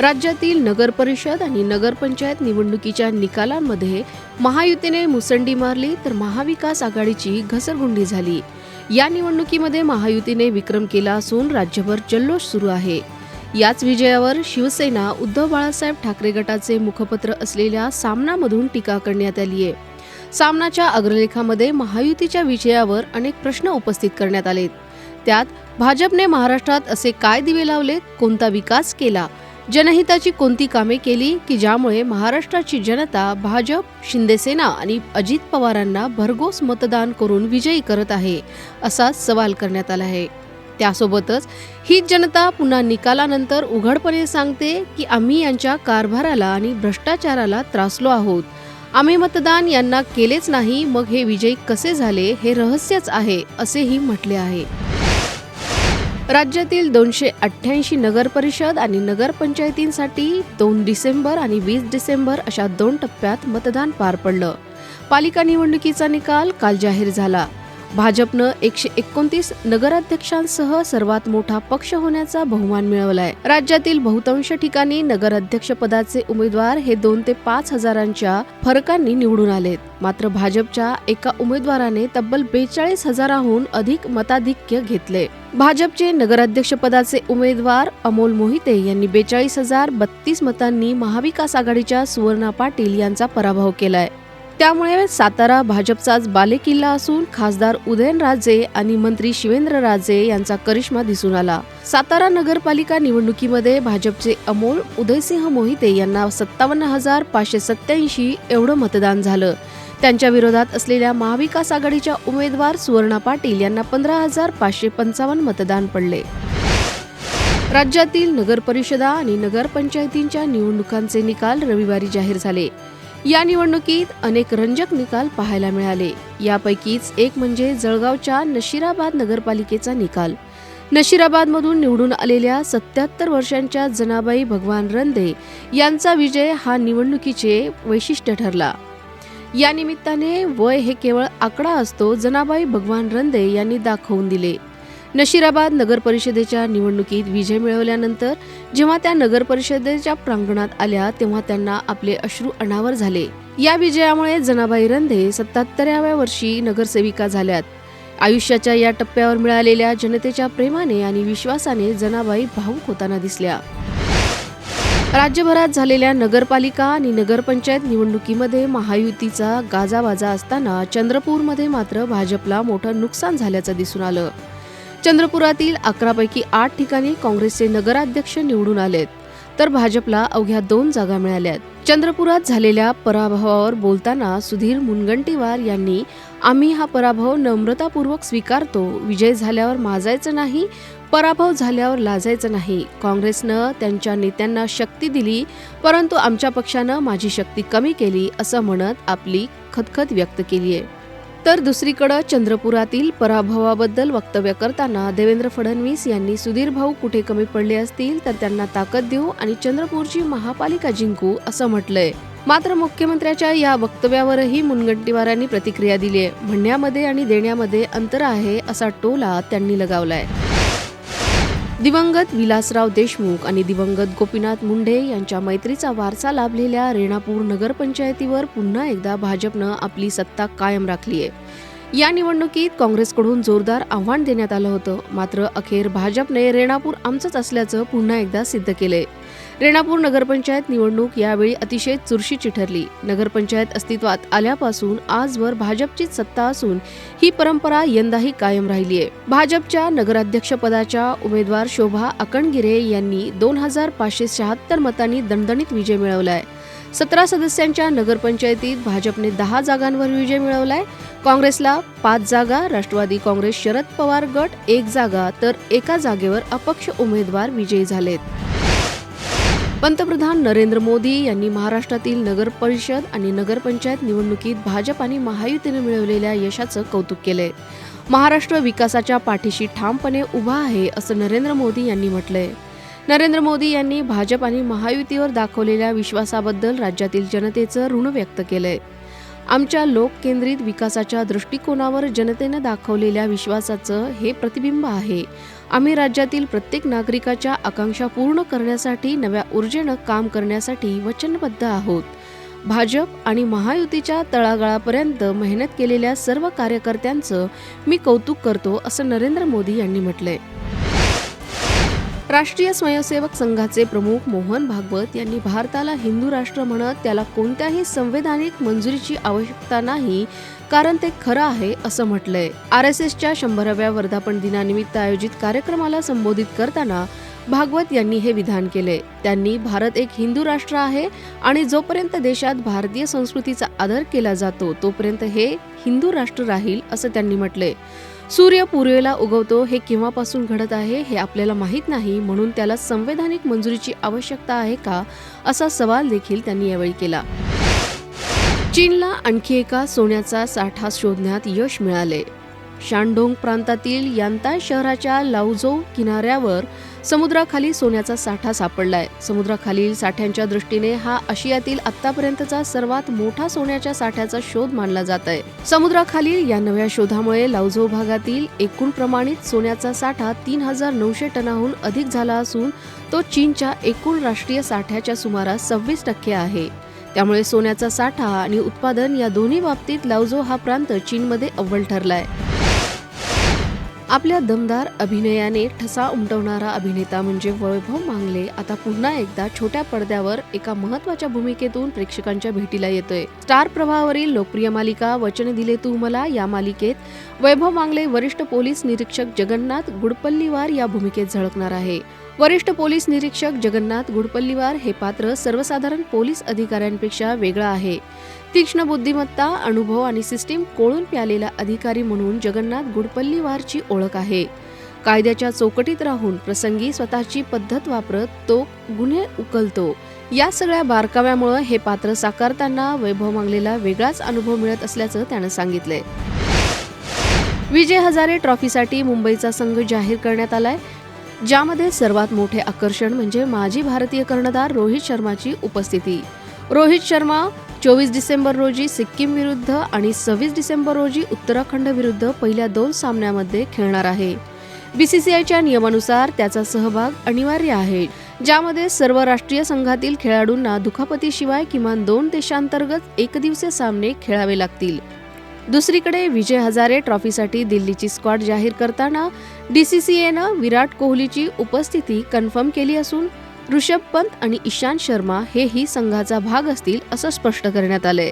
राज्यातील नगरपरिषद आणि नगरपंचायत निवडणुकीच्या निकालांमध्ये महायुतीने मुसंडी मारली तर महाविकास आघाडीची घसरगुंडी झाली. या निवडणुकीमध्ये महायुतीने विक्रम केला असून राज्यभर जल्लोष सुरू आहे. याच विजयावर शिवसेना उद्धव बाळासाहेब ठाकरे गटाचे मुखपत्र असलेल्या सामनामधून टीका करण्यात आली आहे सामनाच्या अग्रलेखामध्ये महायुतीच्या विजयावर अनेक प्रश्न उपस्थित करण्यात आले त्यात भाजपने महाराष्ट्रात असे काय दिवे लावलेत? कोणता विकास केला? जनहिताची कोणती कामे केली की ज्यामुळे महाराष्ट्राची जनता भाजप शिंदेसेना आणि अजित पवारांना भरघोस मतदान करून विजयी करत आहे असा सवाल करण्यात आला आहे. त्यासोबतच ही जनता पुन्हा निकालानंतर उघडपणे सांगते की आम्ही यांच्या कारभाराला आणि भ्रष्टाचाराला त्रासलो आहोत. आम्ही मतदान यांना केलेच नाही मग हे विजयी कसे झाले हे रहस्यच आहे असेही म्हटले आहे. राज्यातील दोनशे अठ्ठ्याऐंशी नगरपरिषद आणि नगरपंचायतींसाठी दोन डिसेंबर आणि वीस डिसेंबर अशा दोन टप्प्यात मतदान पार पडलं. पालिका निवडणुकीचा निकाल काल जाहीर झाला. भाजपनं एकशे एकोणतीस नगराध्यक्षांसह सर्वात मोठा पक्ष होण्याचा बहुमान मिळवलाय. राज्यातील बहुतांश ठिकाणी नगराध्यक्ष पदाचे उमेदवार हे दोन ते पाच हजारांच्या फरकांनी निवडून आलेत. मात्र भाजपच्या एका उमेदवाराने तब्बल बेचाळीस हजाराहून अधिक मताधिक्य घेतले. भाजपचे नगराध्यक्ष पदाचे उमेदवार अमोल मोहिते यांनी बेचाळीस हजार बत्तीस मतांनी महाविकास आघाडीच्या सुवर्णा पाटील यांचा पराभव केलाय. त्यामुळे सातारा भाजपचाच बालेकिल्ला असून खासदार उदयनराजे आणि मंत्री शिवेंद्रराजे यांचा करिश्मा दिसून आला. सातारा नगरपालिका निवडणुकीमध्ये भाजपचे अमोल उदयसिंह मोहिते यांना सत्तावन्न हजार पाचशे सत्याऐंशी एवढं मतदान झालं. त्यांच्या विरोधात असलेल्या महाविकास आघाडीच्या उमेदवार सुवर्णा पाटील यांना पंधरा हजार पाचशे पंचावन्न मतदान पडले. राज्यातील नगरपरिषदा आणि नगरपंचायतींच्या निवडणुकांचे निकाल रविवारी जाहीर झाले. या निवडणुकीत अनेक रंजक निकाल पाहायला मिळाले. यापैकीच एक म्हणजे जळगावच्या नशिराबाद नगरपालिकेचा निकाल. नशिराबादमधून निवडून आलेल्या सत्याहत्तर वर्षांच्या जनाबाई भगवान रंदे यांचा विजय हा निवडणुकीचे वैशिष्ट्य ठरला. या निमित्ताने वय हे केवळ आकडा असतो जनाबाई भगवान रंदे यांनी दाखवून दिले. नशिराबाद नगरपरिषदेच्या निवडणुकीत विजय मिळवल्यानंतर जेव्हा त्या नगरपरिषदेच्या प्रांगणात आल्या तेव्हा त्यांना आपले अश्रू अनावर झाले. या विजयामुळे जनाबाई रंधे सत्याहत्तराव्या वर्षी नगरसेविका झाल्यात. आयुष्याच्या या टप्प्यावर मिळालेल्या जनतेच्या प्रेमाने आणि विश्वासाने जनाबाई भावूक होताना दिसल्या. राज्यभरात झालेल्या नगरपालिका आणि नगरपंचायत निवडणुकीमध्ये महायुतीचा गाजावाजा असताना चंद्रपूरमध्ये मात्र भाजपला मोठं नुकसान झाल्याचं दिसून आलं. चंद्रपुरातील अकरापैकी आठ ठिकाणी काँग्रेसचे नगराध्यक्ष निवडून आलेत. तर भाजपला अवघ्या दोन जागा मिळाल्यात. चंद्रपुरात झालेल्या पराभवावर बोलताना सुधीर मुनगंटीवार यांनी आम्ही हा पराभव नम्रतापूर्वक स्वीकारतो. विजय झाल्यावर माजायचं नाही पराभव झाल्यावर लाजायचं नाही. काँग्रेसनं त्यांच्या नेत्यांना शक्ती दिली परंतु आमच्या पक्षानं माझी शक्ती कमी केली असं म्हणत आपली खतखत व्यक्त केली आहे तर दुसरीकडं चंद्रपुरातील पराभवाबद्दल वक्तव्य करताना देवेंद्र फडणवीस यांनी सुधीर भाऊ कुठे कमी पडले असतील तर त्यांना ताकद देऊ आणि चंद्रपूरची महापालिका जिंकू असं म्हटलंय. मात्र मुख्यमंत्र्याच्या या वक्तव्यावरही मुनगंटीवारांनी प्रतिक्रिया दिली आहे म्हणण्यामध्ये आणि देण्यामध्ये अंतर आहे असा टोला त्यांनी लगावलाय. दिवंगत विलासराव देशमुख आणि दिवंगत गोपीनाथ मुंडे यांच्या मैत्रीचा वारसा लाभलेल्या रेणापूर नगरपंचायतीवर पुन्हा एकदा भाजपनं आपली सत्ता कायम राखली आहे. या निवडणुकीत काँग्रेसकडून जोरदार आव्हान देण्यात आलं होतं. मात्र अखेर भाजपने रेणापूर आमचंच असल्याचं पुन्हा एकदा सिद्ध केलंय. रेणापूर नगरपंचायत निवडणूक यावेळी अतिशय चुरशीची ठरली. नगरपंचायत अस्तित्वात आल्यापासून आजवर भाजपचीच सत्ता असून ही परंपरा यंदाही कायम राहिली आहे भाजपच्या नगराध्यक्षपदाच्या उमेदवार शोभा अकणगिरे यांनी दोन हजार पाचशे शहात्तर मतांनी दणदणीत विजय मिळवलाय. सतरा सदस्यांच्या नगरपंचायतीत भाजपने दहा जागांवर विजय मिळवलाय. काँग्रेसला पाच जागा राष्ट्रवादी काँग्रेस शरद पवार गट एक जागा तर एका जागेवर अपक्ष उमेदवार विजयी झालेत. पंतप्रधान नरेंद्र मोदी यांनी महाराष्ट्रातील नगर परिषद आणि नगरपंचायत निवडणुकीत भाजप आणि महायुतीने मिळवलेल्या यशाचं कौतुक केलंय. महाराष्ट्र विकासाच्या पाठीशी ठामपणे उभा आहे असं नरेंद्र मोदी यांनी म्हटलंय. नरेंद्र मोदी यांनी भाजप आणि महायुतीवर दाखवलेल्या विश्वासाबद्दल राज्यातील जनतेचं ऋण व्यक्त केलंय. आमच्या लोककेंद्रित विकासाच्या दृष्टिकोनावर जनतेनं दाखवलेल्या विश्वासाचं हे प्रतिबिंब आहे. आम्ही राज्यातील प्रत्येक नागरिकाच्या आकांक्षा पूर्ण करण्यासाठी नव्या ऊर्जेनं काम करण्यासाठी वचनबद्ध आहोत. भाजप आणि महायुतीच्या तळागाळापर्यंत मेहनत केलेल्या सर्व कार्यकर्त्यांचं मी कौतुक करतो असं नरेंद्र मोदी यांनी म्हटलंय. राष्ट्रीय स्वयंसेवक संघाचे प्रमुख मोहन भागवत यांनी भारताला हिंदू राष्ट्र म्हणत त्याला कोणत्याही संवैधानिक मंजुरीची आवश्यकता नाही कारण ते खरं आहे असं म्हटलंय. आर एस एसच्या शंभराव्या वर्धापन दिनानिमित्त आयोजित कार्यक्रमाला संबोधित करताना भागवत यांनी हे विधान केले. त्यांनी भारत एक हिंदू राष्ट्र आहे आणि जोपर्यंत देशात भारतीय संस्कृतीचा आदर केला जातो तोपर्यंत हे हिंदू राष्ट्र राहील असं त्यांनी म्हटले. सूर्य पूर्वेला उगवतो हे केव्हापासून घडत आहे हे आपल्याला माहीत नाही म्हणून त्याला संवैधानिक मंजुरीची आवश्यकता आहे का असा सवाल देखील त्यांनी यावेळी केला. चीनला आणखी एका सोन्याचा साठा शोधण्यात यश मिळाले. शानडोंग प्रांतातील यांता शहराच्या लाऊजो किनाऱ्यावर समुद्राखाली सोन्याचा साठा सापडलाय. समुद्राखालील साठ्यांच्या दृष्टीने हा आशियातील आतापर्यंतचा सर्वात मोठा सोन्याच्या साठ्याचा शोध मानला जात आहे समुद्राखालील या नव्या शोधामुळे लाउझो भागातील एकूण प्रमाणित सोन्याचा साठा तीन हजार नऊशे टनाहून अधिक झाला असून तो चीनच्या एकूण राष्ट्रीय साठ्याच्या सुमारास सव्वीस टक्के आहे. त्यामुळे सोन्याचा साठा आणि उत्पादन या दोन्ही बाबतीत लाउझो हा प्रांत चीनमध्ये अव्वल ठरलाय. आपल्या दमदार अभिनयाने ठसा उमटवणारा अभिनेता म्हणजे वैभव मांगले आता पुन्हा एकदा छोट्या पडद्यावर एका महत्त्वाच्या भूमिकेतून प्रेक्षकांच्या भेटीला येतोय. स्टार प्रवाहावरील लोकप्रिय मालिका वचन दिले तू मला या मालिकेत वैभव मांगले वरिष्ठ पोलीस निरीक्षक जगन्नाथ गुडपल्लीवार या भूमिकेत झळकणार आहे. वरिष्ठ पोलीस निरीक्षक जगन्नाथ गुडपल्लीवार हे पात्र सर्वसाधारण पोलीस अधिकाऱ्यांपेक्षा वेगळं आहे. तीक्ष्ण बुद्धिमत्ता अनुभव आणि सिस्टीम कोळून प्यालेला अधिकारी म्हणून जगन्नाथ गुडपल्लीवारची ओळख आहे. कायद्याच्या चौकटीत राहून प्रसंगी स्वतःची पद्धत वापरत तो गुन्हे उकलतो. या सगळ्या बारकाव्यामुळे हे पात्र साकारताना वैभव मांगलेला वेगळाच अनुभव मिळत असल्याचं त्यानं सांगितलंय. विजय हजारे ट्रॉफीसाठी मुंबईचा संघ जाहीर करण्यात आलाय. ज्यामध्ये सर्वात मोठे आकर्षण म्हणजे माजी भारतीय कर्णधार रोहित शर्माची उपस्थिती. रोहित शर्मा चोवीस डिसेंबर रोजी सिक्कीम विरुद्ध आणि सव्वीस डिसेंबर रोजी उत्तराखंड विरुद्ध पहिल्या दोन सामन्यामध्ये खेळणार आहे. बीसीसीआयच्या नियमानुसार त्याचा सहभाग अनिवार्य आहे ज्यामध्ये सर्व राष्ट्रीय संघातील खेळाडूंना दुखापतीशिवाय किमान दोन देशांतर्गत एकदिवसीय सामने खेळावे लागतील. दुसरीकडे विजय हजारे ट्रॉफीसाठी दिल्लीची स्क्वॉड जाहीर करताना डीसीसीएनं विराट कोहलीची उपस्थिती कन्फर्म केली असून ऋषभ पंत आणि इशांत शर्मा हेही संघाचा भाग असतील असं स्पष्ट करण्यात आलंय.